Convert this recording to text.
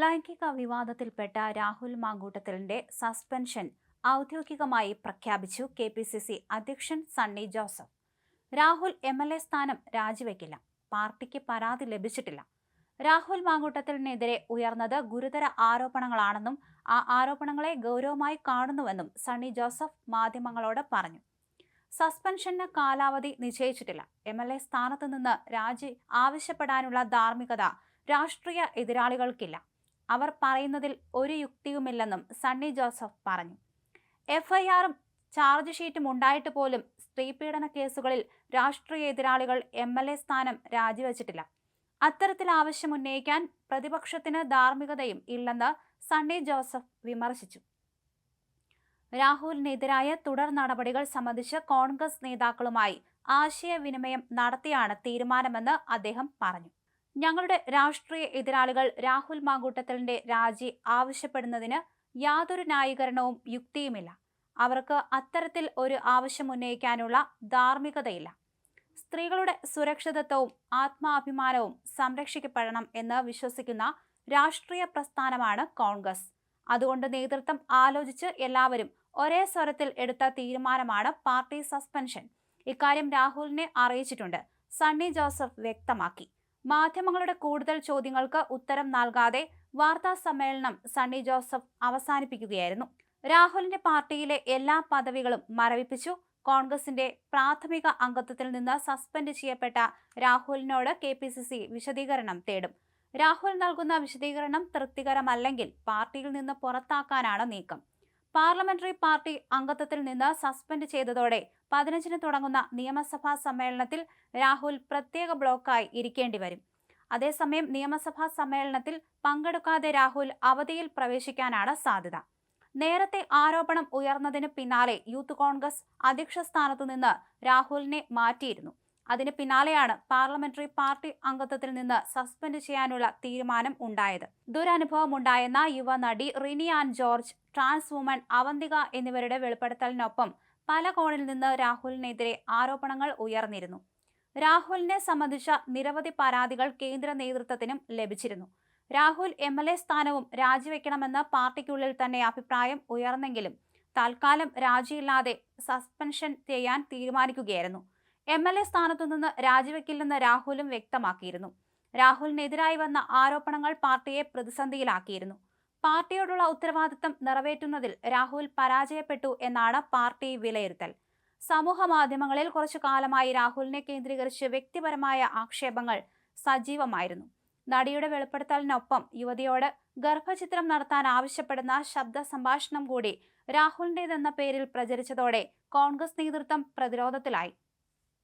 ലൈംഗിക വിവാദത്തിൽപ്പെട്ട രാഹുൽ മാങ്കൂട്ടത്തിലിന്റെ സസ്പെൻഷൻ ഔദ്യോഗികമായി പ്രഖ്യാപിച്ചു കെ പി സി സി അധ്യക്ഷൻ Sunny Joseph. Rahul M L A സ്ഥാനം രാജിവെക്കില്ല. പാർട്ടിക്ക് പരാതി ലഭിച്ചിട്ടില്ല. രാഹുൽ മാങ്കൂട്ടത്തിനെതിരെ ഉയർന്നത് ഗുരുതര ആരോപണങ്ങളാണെന്നും ആ ആരോപണങ്ങളെ ഗൗരവമായി കാണുന്നുവെന്നും സണ്ണി ജോസഫ് മാധ്യമങ്ങളോട് പറഞ്ഞു. സസ്പെൻഷന് കാലാവധി നിശ്ചയിച്ചിട്ടില്ല. എം എൽ എ സ്ഥാനത്ത് നിന്ന് രാജി ആവശ്യപ്പെടാനുള്ള ധാർമ്മികത രാഷ്ട്രീയ എതിരാളികൾക്കില്ല. അവർ പറയുന്നതിൽ ഒരു യുക്തിയുമില്ലെന്നും സണ്ണി ജോസഫ് പറഞ്ഞു. എഫ്ഐആറും ചാർജ് ഷീറ്റും ഉണ്ടായിട്ട് പോലും സ്ത്രീപീഡന കേസുകളിൽ രാഷ്ട്രീയ എതിരാളികൾ എം എൽ എ സ്ഥാനം രാജിവെച്ചിട്ടില്ല. അത്തരത്തിൽ ആവശ്യം ഉന്നയിക്കാൻ പ്രതിപക്ഷത്തിന് ധാർമ്മികതയും ഇല്ലെന്ന് സണ്ണി ജോസഫ് വിമർശിച്ചു. രാഹുലിനെതിരായ തുടർ നടപടികൾ സംബന്ധിച്ച് കോൺഗ്രസ് നേതാക്കളുമായി ആശയവിനിമയം നടത്തിയാണ് തീരുമാനമെന്ന് അദ്ദേഹം പറഞ്ഞു. ഞങ്ങളുടെ രാഷ്ട്രീയ എതിരാളികൾ രാഹുൽ മാങ്കൂട്ടത്തലിന്റെ രാജി ആവശ്യപ്പെടുന്നതിന് യാതൊരു ന്യായീകരണവും യുക്തിയുമില്ല. അവർക്ക് അത്തരത്തിൽ ഒരു ആവശ്യം ഉന്നയിക്കാനുള്ള ധാർമ്മികതയില്ല. സ്ത്രീകളുടെ സുരക്ഷിതത്വവും ആത്മാഭിമാനവും സംരക്ഷിക്കപ്പെടണം എന്ന് വിശ്വസിക്കുന്ന രാഷ്ട്രീയ പ്രസ്ഥാനമാണ് കോൺഗ്രസ്. അതുകൊണ്ട് നേതൃത്വം ആലോചിച്ച് എല്ലാവരും ഒരേ സ്വരത്തിൽ എടുത്ത തീരുമാനമാണ് പാർട്ടി സസ്പെൻഷൻ. ഇക്കാര്യം രാഹുലിനെ അറിയിച്ചിട്ടുണ്ട്. സണ്ണി ജോസഫ് വ്യക്തമാക്കി. മാധ്യമങ്ങളുടെ കൂടുതൽ ചോദ്യങ്ങൾക്ക് ഉത്തരം നൽകാതെ വാർത്താ സമ്മേളനം സണ്ണി ജോസഫ് അവസാനിപ്പിക്കുകയായിരുന്നു. രാഹുലിന്റെ പാർട്ടിയിലെ എല്ലാ പദവികളും മരവിപ്പിച്ചു. കോൺഗ്രസിന്റെ പ്രാഥമിക അംഗത്വത്തിൽ നിന്ന് സസ്പെൻഡ് ചെയ്യപ്പെട്ട രാഹുലിനോട് കെ പി സി സി വിശദീകരണം തേടും. രാഹുൽ നൽകുന്ന വിശദീകരണം തൃപ്തികരമല്ലെങ്കിൽ പാർട്ടിയിൽ നിന്ന് പുറത്താക്കാനാണ് നീക്കം. പാർലമെന്ററി പാർട്ടി അംഗത്വത്തിൽ നിന്ന് സസ്പെൻഡ് ചെയ്തതോടെ പതിനഞ്ചിന് തുടങ്ങുന്ന നിയമസഭാ സമ്മേളനത്തിൽ രാഹുൽ പ്രത്യേക ബ്ലോക്കായി ഇരിക്കേണ്ടി വരും. അതേസമയം നിയമസഭാ സമ്മേളനത്തിൽ പങ്കെടുക്കാതെ രാഹുൽ അവധിയിൽ പ്രവേശിക്കാനാണ് സാധ്യത. നേരത്തെ ആരോപണം ഉയർന്നതിന് പിന്നാലെ യൂത്ത് കോൺഗ്രസ് അധ്യക്ഷ സ്ഥാനത്തു നിന്ന് രാഹുലിനെ മാറ്റിയിരുന്നു. അതിന് പിന്നാലെയാണ് പാർലമെന്ററി പാർട്ടി അംഗത്വത്തിൽ നിന്ന് സസ്പെൻഡ് ചെയ്യാനുള്ള തീരുമാനം ഉണ്ടായത്. ദുരനുഭവമുണ്ടായെന്ന യുവ നടി Rini and George trans woman Avantika എന്നിവരുടെ വെളിപ്പെടുത്തലിനൊപ്പം പല കോണിൽ നിന്ന് രാഹുലിനെതിരെ ആരോപണങ്ങൾ ഉയർന്നിരുന്നു. രാഹുലിനെ സംബന്ധിച്ച നിരവധി പരാതികൾ കേന്ദ്ര നേതൃത്വത്തിനും ലഭിച്ചിരുന്നു. രാഹുൽ എം എൽ എ സ്ഥാനവും രാജിവെക്കണമെന്ന് പാർട്ടിക്കുള്ളിൽ തന്നെ അഭിപ്രായം ഉയർന്നെങ്കിലും തൽക്കാലം രാജിയില്ലാതെ സസ്പെൻഷൻ ചെയ്യാൻ തീരുമാനിക്കുകയായിരുന്നു. എം എൽ എ സ്ഥാനത്തു നിന്ന് രാജിവെക്കില്ലെന്ന് രാഹുലും വ്യക്തമാക്കിയിരുന്നു. രാഹുലിനെതിരായി വന്ന ആരോപണങ്ങൾ പാർട്ടിയെ പ്രതിസന്ധിയിലാക്കിയിരുന്നു. പാർട്ടിയോടുള്ള ഉത്തരവാദിത്തം നിറവേറ്റുന്നതിൽ രാഹുൽ പരാജയപ്പെട്ടു എന്നാണ് പാർട്ടി വിലയിരുത്തൽ. സമൂഹ മാധ്യമങ്ങളിൽ കുറച്ചു കാലമായി രാഹുലിനെ കേന്ദ്രീകരിച്ച് വ്യക്തിപരമായ ആക്ഷേപങ്ങൾ സജീവമായിരുന്നു. നടിയുടെ വെളിപ്പെടുത്തലിനൊപ്പം യുവതിയോട് ഗർഭചിത്രം നടത്താൻ ആവശ്യപ്പെടുന്ന ശബ്ദ സംഭാഷണം കൂടി രാഹുലിന്റേതെന്ന പേരിൽ പ്രചരിച്ചതോടെ കോൺഗ്രസ് നേതൃത്വം പ്രതിരോധത്തിലായി.